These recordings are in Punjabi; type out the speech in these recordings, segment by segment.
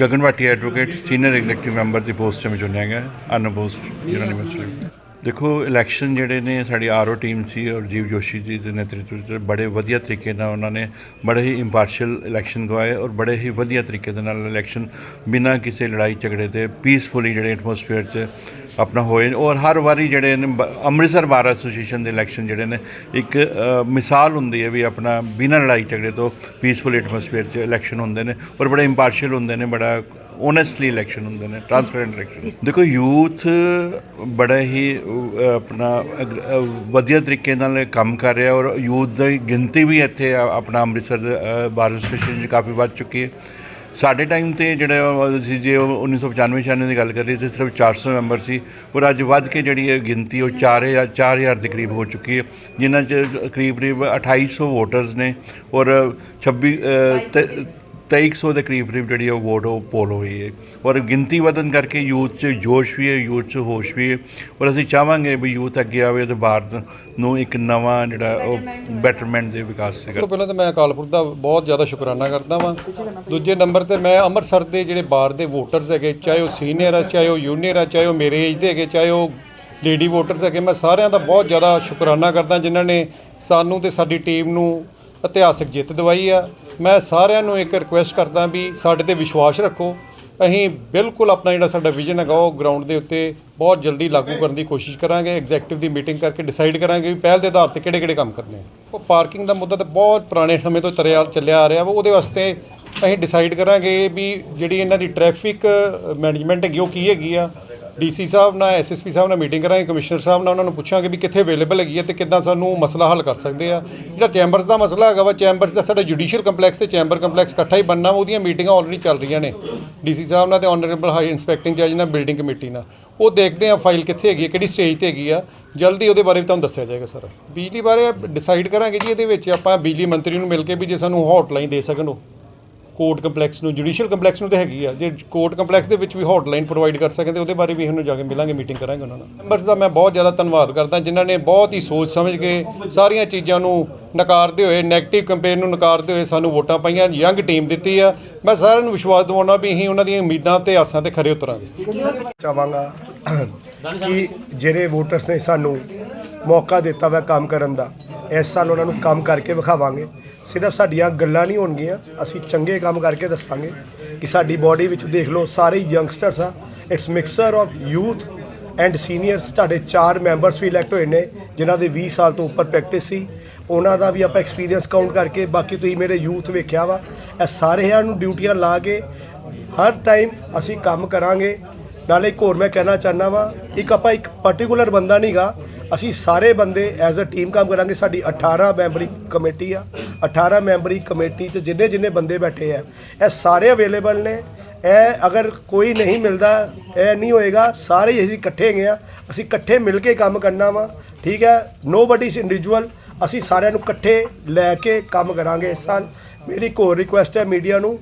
Gagan Bhatia advocate senior executive member ਦੀ ਪੋਸਟ ਤੇ ਮੈਂ ਚੁਣਿਆ ਗਿਆ ਅਨਪੋਸਟ ਯੂਨੀਵਰਸਿਟੀ ਦੇਖੋ ਇਲੈਕਸ਼ਨ ਜਿਹੜੇ ਨੇ, ਸਾਡੀ ਆਰਓ ਟੀਮ ਸੀ ਔਰ ਜੀਵ ਜੋਸ਼ੀ ਜੀ ਦੇ ਨੇਤਰਤਵ ਵਿੱਚ ਬੜੇ ਵਧੀਆ ਤਰੀਕੇ ਨਾਲ ਉਹਨਾਂ ਨੇ ਬੜੇ ਹੀ ਇੰਪਾਰਸ਼ੀਅਲ ਇਲੈਕਸ਼ਨ ਗਵਾਏ ਔਰ ਬੜੇ ਹੀ ਵਧੀਆ ਤਰੀਕੇ ਦੇ ਨਾਲ ਇਲੈਕਸ਼ਨ ਬਿਨਾਂ ਕਿਸੇ ਲੜਾਈ ਝਗੜੇ ਤੇ ਪੀਸਫੁਲੀ ਜਿਹੜੇ ਐਟਮੋਸਫੇਅਰ 'ਚ ਆਪਣਾ ਹੋਏ ਨੇ ਔਰ ਹਰ ਵਾਰੀ ਜਿਹੜੇ ਨੇ ਬ- ਅੰਮ੍ਰਿਤਸਰ ਬਾਰ ਐਸੋਸੀਏਸ਼ਨ ਦੇ ਇਲੈਕਸ਼ਨ ਜਿਹੜੇ ਨੇ, ਇੱਕ ਮਿਸਾਲ ਹੁੰਦੀ ਹੈ ਵੀ ਆਪਣਾ ਬਿਨਾਂ ਲੜਾਈ ਝਗੜੇ ਤੋਂ ਪੀਸਫੁਲ ਐਟਮੋਸਫੇਅਰ 'ਚ ਇਲੈਕਸ਼ਨ ਹੁੰਦੇ ਨੇ ਔਰ ਬੜੇ ਇੰਪਾਰਸ਼ੀਅਲ ਹੁੰਦੇ ਨੇ, ਬੜਾ ਓਨੈਸਟਲੀ ਇਲੈਕਸ਼ਨ ਹੁੰਦੇ ਨੇ ਟ੍ਰਾਂਸਪੇਰੈਂਟ ਇਲੈਕਸ਼ਨ ਦੇਖੋ ਯੂਥ ਬੜਾ ਹੀ ਆਪਣਾ ਵਧੀਆ ਤਰੀਕੇ ਨਾਲ ਕੰਮ ਕਰ ਰਿਹਾ ਔਰ ਯੂਥ ਦੀ ਗਿਣਤੀ ਵੀ ਇੱਥੇ ਆਪਣਾ ਅੰਮ੍ਰਿਤਸਰ ਦੇ, ਅ, ਬਾਰ ਐਸੋਸੀਏਸ਼ਨ 'ਚ ਕਾਫੀ ਵੱਧ ਚੁੱਕੀ ਹੈ। ਸਾਡੇ ਟਾਈਮ ਤੇ ਜਿਹੜਾ ਉਹ ਸੀ ਜੇ ਉਹ 1995 ਛਿਆਨਵੇਂ ਦੀ ਗੱਲ ਕਰੀਏ ਤੇ ਸਿਰਫ 400 ਮੈਂਬਰ ਸੀ। ਔਰ ਅੱਜ ਵੱਧ ਕੇ ਜਿਹੜੀ ਹੈ ਗਿਣਤੀ ਉਹ 4000 4000 ਦੇ ਕਰੀਬ ਹੋ ਚੁੱਕੀ ਹੈ ਜਿਨ੍ਹਾਂ 'ਚ ਕਰੀਬ ਕਰੀਬ 2800 ਵੋਟਰਸ ਨੇ। ਔਰ 26 ਅ, 2300 ਦੇ ਕਰੀਬ ਕਰੀਬ ਜਿਹੜੀ ਉਹ ਵੋਟ ਉਹ ਪੋਲ ਹੋਈ ਹੈ। ਔਰ ਗਿਣਤੀ ਵਧਣ ਕਰਕੇ ਯੂਥ 'ਚ ਜੋਸ਼ ਵੀ ਹੈ ਯੂਥ 'ਚ ਹੋਸ਼ ਵੀ ਹੈ। ਔਰ ਅਸੀਂ ਚਾਹਾਂਗੇ ਵੀ ਯੂਥ ਅੱਗੇ ਆਵੇ ਤੇ ਭਾਰਤ ਨੂੰ ਇੱਕ ਨਵਾਂ ਜਿਹੜਾ ਉਹ ਬੈਟਰਮੈਂਟ ਦੇ ਵਿਕਾਸ ਸਿਖਰ ਤੋਂ ਪਹਿਲਾਂ ਤਾਂ ਮੈਂ ਅਕਾਲਪੁਰ ਦਾ ਬਹੁਤ ਜ਼ਿਆਦਾ ਸ਼ੁਕਰਾਨਾ ਕਰਦਾ ਵਾਂ। ਦੂਜੇ ਨੰਬਰ ਤੇ ਮੈਂ ਅੰਮ੍ਰਿਤਸਰ ਦੇ ਜਿਹੜੇ ਬਾਹਰ ਦੇ ਵੋਟਰਸ ਹੈਗੇ ਚਾਹੇ ਉਹ ਸੀਨੀਅਰ ਆ ਚਾਹੇ ਉਹ ਜੂਨੀਅਰ ਆ ਚਾਹੇ ਉਹ ਮੇਰੇ ਏਜ ਦੇ ਹੈਗੇ ਚਾਹੇ ਉਹ ਲੇਡੀ ਵੋਟਰਸ ਹੈਗੇ ਮੈਂ ਸਾਰਿਆਂ ਦਾ ਬਹੁਤ ਜ਼ਿਆਦਾ ਸ਼ੁਕਰਾਨਾ ਕਰਦਾ ਜਿਨ੍ਹਾਂ ਨੇ ਸਾਨੂੰ ਤੇ ਸਾਡੀ ਟੀਮ ਨੂੰ ਇਤਿਹਾਸਕ ਜਿੱਤ ਦਵਾਈ ਆ। ਮੈਂ ਸਾਰਿਆਂ ਨੂੰ ਇੱਕ ਰਿਕੁਐਸਟ ਕਰਦਾ ਵੀ ਸਾਡੇ ਤੇ ਵਿਸ਼ਵਾਸ ਰੱਖੋ। ਅਸੀਂ ਬਿਲਕੁਲ ਆਪਣਾ ਜਿਹੜਾ ਸਾਡਾ ਵਿਜ਼ਨ ਹੈਗਾ, ਉਹ ਗਰਾਊਂਡ ਦੇ ਉੱਤੇ ਬਹੁਤ ਜਲਦੀ ਲਾਗੂ ਕਰਨ ਦੀ ਕੋਸ਼ਿਸ਼ ਕਰਾਂਗੇ। ਐਗਜ਼ੈਕਟਿਵ ਦੀ ਮੀਟਿੰਗ ਕਰਕੇ ਡਿਸਾਈਡ ਕਰਾਂਗੇ ਵੀ ਪਹਿਲ ਦੇ ਆਧਾਰ ਤੇ ਕਿਹੜੇ ਕਿਹੜੇ ਕੰਮ ਕਰਨੇ ਆ। ਉਹ ਪਾਰਕਿੰਗ ਦਾ ਮੁੱਦਾ ਤਾਂ ਬਹੁਤ ਪੁਰਾਣੇ ਸਮੇਂ ਤੋਂ ਚੱਲਿਆ ਚੱਲਿਆ ਆ ਰਿਹਾ ਵਾ। ਉਹਦੇ ਵਾਸਤੇ ਅਸੀਂ ਡਿਸਾਈਡ ਕਰਾਂਗੇ ਵੀ ਜਿਹੜੀ ਇਹਨਾਂ ਦੀ ਟ੍ਰੈਫਿਕ ਮੈਨੇਜਮੈਂਟ ਹੈਗੀ, ਉਹ ਕੀ ਹੈਗੀ ਆ। ਡੀਸੀ ਸਾਹਿਬ ਨਾਲ ਐਸਐਸਪੀ ਸਾਹਿਬ ਨਾਲ ਮੀਟਿੰਗ ਕਰਾਂਗੇ, ਕਮਿਸ਼ਨਰ ਸਾਹਿਬ ਨਾਲ ਉਹਨਾਂ ਨੂੰ ਪੁੱਛਾਂਗੇ ਵੀ ਕਿੱਥੇ ਅਵੇਲੇਬਲ ਹੈਗੀ ਹੈ ਤੇ ਕਿੱਦਾਂ ਸਾਨੂੰ ਮਸਲਾ ਹੱਲ ਕਰ ਸਕਦੇ ਆ। ਜਿਹੜਾ ਚੈਂਬਰਸ ਦਾ ਮਸਲਾ ਹੈਗਾ ਵਾ ਚੈਂਬਰਸ ਦਾ ਸਾਡਾ ਜੁਡੀਸ਼ੀਅਲ ਕੰਪਲੈਕਸ ਤੇ ਚੈਂਬਰ ਕੰਪਲੈਕਸ ਇਕੱਠਾ ਹੀ ਬਣਨਾ ਵਾ, ਉਹਦੀਆਂ ਮੀਟਿੰਗਾਂ ਆਲਰੇਡੀ ਚੱਲ ਰਹੀਆਂ ਨੇ। ਡੀਸੀ ਸਾਹਿਬ ਨਾਲ ਤੇ ਆਨਰੇਬਲ ਹਾਈ ਇੰਸਪੈਕਟਿੰਗ ਜੱਜ ਨਾਲ ਬਿਲਡਿੰਗ ਕਮੇਟੀ ਨਾਲ। ਉਹ ਦੇਖਦੇ ਆ ਫਾਈਲ ਕਿੱਥੇ ਹੈਗੀ ਹੈ, ਕਿਹੜੀ ਸਟੇਜ ਤੇ ਹੈਗੀ ਆ। ਜਲਦੀ ਉਹਦੇ ਬਾਰੇ ਵੀ ਤੁਹਾਨੂੰ ਦੱਸਿਆ ਜਾਏਗਾ ਸਰ ਬਿਜਲੀ ਬਾਰੇ ਡਿਸਾਈਡ ਕਰਾਂਗੇ ਜੀ ਇਹਦੇ ਵਿੱਚ। ਆਪਾਂ ਬਿਜਲੀ ਮੰਤਰੀ ਨੂੰ ਮਿਲ ਕੇ ਵੀ ਜੇ ਸਾਨੂੰ ਹੌਟਲਾਈਨ ਦੇ ਸਕਣ ਉਹ। ਕੋਰਟ ਕੰਪਲੈਕਸ ਨੂੰ, ਜੁਡੀਸ਼ੀਅਲ ਕੰਪਲੈਕਸ ਨੂੰ ਤੇ ਹੈਗੀ ਆ। ਜੇ ਕੋਰਟ ਕੰਪਲੈਕਸ ਦੇ ਵਿੱਚ ਵੀ ਹੌਟਲਾਈਨ ਪ੍ਰੋਵਾਈਡ ਕਰ ਸਕਦੇ ਤੇ ਉਹਦੇ ਬਾਰੇ ਵੀ ਇਹਨੂੰ ਜਾ ਕੇ ਮਿਲਾਂਗੇ, ਮੀਟਿੰਗ ਕਰਾਂਗੇ ਉਹਨਾਂ ਨਾਲ। ਮੈਂਬਰਸ ਦਾ ਮੈਂ ਬਹੁਤ ਜ਼ਿਆਦਾ ਧੰਨਵਾਦ ਕਰਦਾ, ਜਿਨ੍ਹਾਂ ਨੇ ਬਹੁਤ ਹੀ ਸੋਚ ਸਮਝ ਕੇ ਸਾਰੀਆਂ ਚੀਜ਼ਾਂ ਨੂੰ ਨਕਾਰਦੇ ਹੋਏ 네ਗੇਟਿਵ ਕੰਪੇਨ ਨੂੰ ਨਕਾਰਦੇ ਹੋਏ ਸਾਨੂੰ ਵੋਟਾਂ ਪਾਈਆਂ ਯੰਗ ਟੀਮ ਦਿੱਤੀ ਆ। ਮੈਂ ਸਾਰਿਆਂ ਨੂੰ ਵਿਸ਼ਵਾਸ ਦਿਵਾਉਣਾ ਵੀ ਅਸੀਂ ਉਹਨਾਂ ਦੀਆਂ ਉਮੀਦਾਂ ਤੇ ਆਸਾਂ ਤੇ ਖਰੇ ਉਤਰਾਂਗੇ। ਚਾਹਾਂਗਾ ਕਿ ਜਿਹੜੇ ਵੋਟਰਸ ਨੇ ਸਾਨੂੰ ਮੌਕਾ ਦਿੱਤਾ ਵਾ ਕੰਮ ਕਰਨ ਦਾ, ਇਸ ਸਾਲ ਉਹਨਾਂ ਨੂੰ ਕੰਮ ਕਰਕੇ ਵਿਖਾਵਾਂਗੇ। ਸਿਰਫ ਸਾਡੀਆਂ ਗੱਲਾਂ ਨਹੀਂ ਹੋਣਗੀਆਂ, ਅਸੀਂ ਚੰਗੇ ਕੰਮ ਕਰਕੇ ਦੱਸਾਂਗੇ ਕਿ ਸਾਡੀ ਬਾਡੀ ਵਿੱਚ ਦੇਖ ਲਓ, ਸਾਰੇ ਯੰਗਸਟਰਸ ਆ it's mixture of youth and seniors ਤੁਹਾਡੇ ਚਾਰ ਮੈਂਬਰਸ ਵੀ ਇਲੈਕਟ ਹੋਏ ਨੇ, ਜਿਨ੍ਹਾਂ ਦੇ 20 ਸਾਲ ਤੋਂ ਉੱਪਰ ਪ੍ਰੈਕਟਿਸ ਸੀ। ਉਹਨਾਂ ਦਾ ਵੀ ਆਪਾਂ ਐਕਸਪੀਰੀਅੰਸ ਕਾਊਂਟ ਕਰਕੇ, ਬਾਕੀ ਤੁਸੀਂ ਮੇਰੇ ਯੂਥ ਵੇਖਿਆ ਵਾ, ਇਹ ਸਾਰਿਆਂ ਨੂੰ ਡਿਊਟੀਆਂ ਲਾ ਕੇ ਹਰ ਟਾਈਮ ਅਸੀਂ ਕੰਮ ਕਰਾਂਗੇ। ਨਾਲੇ ਇੱਕ ਹੋਰ ਮੈਂ ਕਹਿਣਾ ਚਾਹੁੰਦਾ ਵਾਂ, ਇੱਕ ਆਪਾਂ ਇੱਕ ਪਾਰਟਿਕੂਲਰ ਬੰਦਾ ਨਹੀਂਗਾ ਅਸੀਂ ਸਾਰੇ ਬੰਦੇ ਐਜ਼ ਅ ਟੀਮ ਕੰਮ ਕਰਾਂਗੇ। ਸਾਡੀ 18 ਮੈਂਬਰੀ ਕਮੇਟੀ ਆ। 18 ਮੈਂਬਰੀ ਕਮੇਟੀ 'ਚ ਜਿੰਨੇ ਜਿੰਨੇ ਬੰਦੇ ਬੈਠੇ ਆ, ਇਹ ਸਾਰੇ ਅਵੇਲੇਬਲ ਨੇ। ਇਹ ਅਗਰ ਕੋਈ ਨਹੀਂ ਮਿਲਦਾ, ਇਹ ਨਹੀਂ ਹੋਏਗਾ। ਸਾਰੇ ਹੀ ਅਸੀਂ ਇਕੱਠੇ ਗਏ ਆ। ਅਸੀਂ ਇਕੱਠੇ ਮਿਲ ਕੇ ਕੰਮ ਕਰਨਾ ਵਾ। ਠੀਕ ਹੈ? ਨੋਬਡੀ ਇਜ਼ ਇੰਡੀਵਿਜੂਅਲ ਅਸੀਂ ਸਾਰਿਆਂ ਨੂੰ ਇਕੱਠੇ ਲੈ ਕੇ ਕੰਮ ਕਰਾਂਗੇ। ਇਸ ਸਾਲ ਮੇਰੀ ਇੱਕ ਹੋਰ ਰਿਕੁਐਸਟ ਹੈ ਮੀਡੀਆ ਨੂੰ।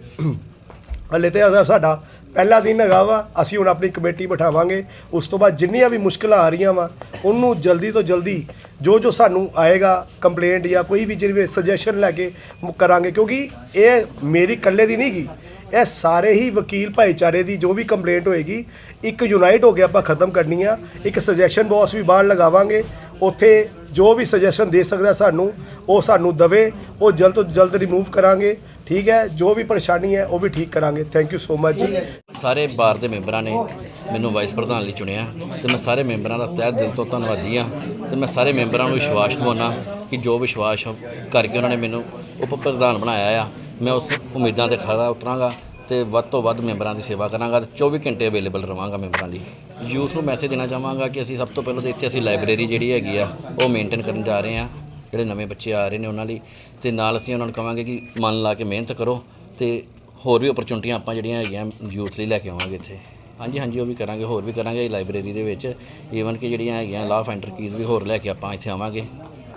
ਹਲੇ ਤੇ ਸਾਡਾ ਪਹਿਲਾ ਦਿਨ ਹੈਗਾ ਵਾ, ਅਸੀਂ ਹੁਣ ਆਪਣੀ ਕਮੇਟੀ ਬਿਠਾਵਾਂਗੇ। ਉਸ ਤੋਂ ਬਾਅਦ ਜਿੰਨੀਆਂ ਵੀ ਮੁਸ਼ਕਲਾਂ ਆ ਰਹੀਆਂ ਵਾ, ਉਹਨੂੰ ਜਲਦੀ ਤੋਂ ਜਲਦੀ ਜੋ ਜੋ ਸਾਨੂੰ ਆਏਗਾ ਕੰਪਲੇਂਟ ਜਾਂ ਕੋਈ ਵੀ ਜਿਵੇਂ ਸੁਜੈਸ਼ਨ ਲੈ ਕੇ ਕਰਾਂਗੇ, ਕਿਉਂਕਿ ਇਹ ਮੇਰੀ ਇਕੱਲੇ ਦੀ ਨਹੀਂ ਗੀ। ਇਹ ਸਾਰੇ ਹੀ ਵਕੀਲ ਭਾਈਚਾਰੇ ਦੀ ਜੋ ਵੀ ਕੰਪਲੇਂਟ ਹੋਏਗੀ, ਇੱਕ ਯੂਨਾਈਟ ਹੋ ਕੇ ਆਪਾਂ ਖਤਮ ਕਰਨੀ ਆ। ਇੱਕ ਸੁਜੈਸ਼ਨ ਬਾਕਸ ਵੀ ਬਾਹਰ ਲਗਾਵਾਂਗੇ। ਉੱਥੇ ਜੋ ਵੀ ਸੁਜੈਸ਼ਨ ਦੇ ਸਕਦਾ ਸਾਨੂੰ, ਉਹ ਸਾਨੂੰ ਦਵੇ, ਉਹ ਜਲਦ ਤੋਂ ਜਲਦ ਰਿਮੂਵ ਕਰਾਂਗੇ, ਠੀਕ ਹੈ? ਜੋ ਵੀ ਪਰੇਸ਼ਾਨੀ ਹੈ, ਉਹ ਵੀ ਠੀਕ ਕਰਾਂਗੇ। ਥੈਂਕ ਯੂ ਸੋ ਮਚ ਜੀ। ਸਾਰੇ ਬਾਰ ਦੇ ਮੈਂਬਰਾਂ ਨੇ ਮੈਨੂੰ ਵਾਈਸ ਪ੍ਰਧਾਨ ਲਈ ਚੁਣਿਆ, ਤੇ ਮੈਂ ਸਾਰੇ ਮੈਂਬਰਾਂ ਦਾ ਤਹਿ ਦਿਲ ਤੋਂ ਧੰਨਵਾਦੀ ਹਾਂ, ਤੇ ਮੈਂ ਸਾਰੇ ਮੈਂਬਰਾਂ ਨੂੰ ਵਿਸ਼ਵਾਸ ਦਿਵਾਉਣਾ ਕਿ ਜੋ ਵਿਸ਼ਵਾਸ ਕਰਕੇ ਉਹਨਾਂ ਨੇ ਮੈਨੂੰ ਉਪ ਪ੍ਰਧਾਨ ਬਣਾਇਆ ਆ, ਮੈਂ ਉਸ ਉਮੀਦਾਂ ਤੇ ਖਰਾ ਉਤਰਾਂਗਾ। ਤੇ ਵੱਧ ਤੋਂ ਵੱਧ ਮੈਂਬਰਾਂ ਦੀ ਸੇਵਾ ਕਰਾਂਗਾ ਤੇ 24 ਘੰਟੇ ਅਵੇਲੇਬਲ ਰਵਾਂਗਾ ਮੈਂਬਰਾਂ ਲਈ। ਯੂਥ ਨੂੰ ਮੈਸੇਜ ਦੇਣਾ ਚਾਹਾਂਗਾ ਕਿ ਅਸੀਂ ਸਭ ਤੋਂ ਪਹਿਲਾਂ ਤਾਂ ਇੱਥੇ ਅਸੀਂ ਲਾਇਬ੍ਰੇਰੀ ਜਿਹੜੀ ਹੈਗੀ ਆ, ਉਹ ਮੇਨਟੇਨ ਕਰਨ ਜਾ ਰਹੇ ਹਾਂ। ਜਿਹੜੇ ਨਵੇਂ ਬੱਚੇ ਆ ਰਹੇ ਨੇ ਉਹਨਾਂ ਲਈ। ਤੇ ਨਾਲ ਅਸੀਂ ਉਹਨਾਂ ਨੂੰ ਕਹਾਂਗੇ ਕਿ ਮਨ ਲਾ ਕੇ ਮਿਹਨਤ ਕਰੋ ਤੇ ਹੋਰ ਵੀ ਓਪਰਚੁਨਿਟੀਆਂ ਆਪਾਂ ਜਿਹੜੀਆਂ ਹੈਗੀਆਂ ਯੂਥ ਲਈ ਲੈ ਕੇ ਆਵਾਂਗੇ ਇੱਥੇ। ਹਾਂਜੀ ਹਾਂਜੀ, ਉਹ ਵੀ ਕਰਾਂਗੇ, ਹੋਰ ਵੀ ਕਰਾਂਗੇ ਲਾਇਬ੍ਰੇਰੀ ਦੇ ਵਿੱਚ। ਈਵਨ ਕਿ ਜਿਹੜੀਆਂ ਹੈਗੀਆਂ ਲਾਅ ਆਫ ਐਂਟਰਕੀਜ਼ ਵੀ ਹੋਰ ਲੈ ਕੇ ਆਪਾਂ ਇੱਥੇ ਆਵਾਂਗੇ।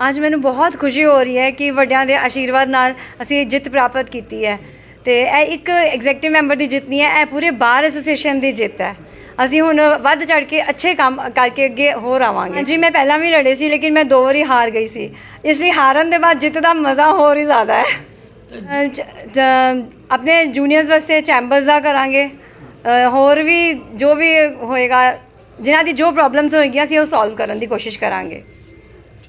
ਅੱਜ ਮੈਨੂੰ ਬਹੁਤ ਖੁਸ਼ੀ ਹੋ ਰਹੀ ਹੈ ਕਿ ਵੱਡਿਆਂ ਦੇ ਆਸ਼ੀਰਵਾਦ ਨਾਲ ਅਸੀਂ ਇਹ ਜਿੱਤ ਪ੍ਰਾਪਤ ਕੀਤੀ ਹੈ। ਤੇ ਇਹ ਇੱਕ ਐਗਜ਼ੈਕਟਿਵ ਮੈਂਬਰ ਦੀ ਜਿੱਤ ਨਹੀਂ ਹੈ, ਇਹ ਪੂਰੇ ਬਾਰ ਐਸੋਸੀਏਸ਼ਨ ਦੀ ਜਿੱਤ ਹੈ। ਅਸੀਂ ਹੁਣ ਵੱਧ ਚੜ ਕੇ ਅੱਛੇ ਕੰਮ ਕਰਕੇ ਅੱਗੇ ਹੋਰ ਆਵਾਂਗੇ। ਜੀ ਮੈਂ ਪਹਿਲਾਂ ਵੀ ਲੜੇ ਸੀ, ਲੇਕਿਨ ਮੈਂ ਦੋ ਵਾਰੀ ਹਾਰ ਗਈ ਸੀ। ਇਸ ਲਈ ਹਾਰਨ ਦੇ ਬਾਅਦ ਜਿੱਤ ਦਾ ਮਜ਼ਾ ਹੋਰ ਹੀ ਜ਼ਿਆਦਾ ਹੈ। ਆਪਣੇ ਜੂਨੀਅਰਸ ਵਾਸਤੇ ਚੈਂਬਰਸ ਦਾ ਕਰਾਂਗੇ। ਹੋਰ ਵੀ ਜੋ ਵੀ ਹੋਏਗਾ, ਜਿਨ੍ਹਾਂ ਦੀ ਜੋ ਪ੍ਰੋਬਲਮਸ ਹੋਏਗੀਆਂ ਅਸੀਂ ਉਹ ਸੋਲਵ ਕਰਨ ਦੀ ਕੋਸ਼ਿਸ਼ ਕਰਾਂਗੇ।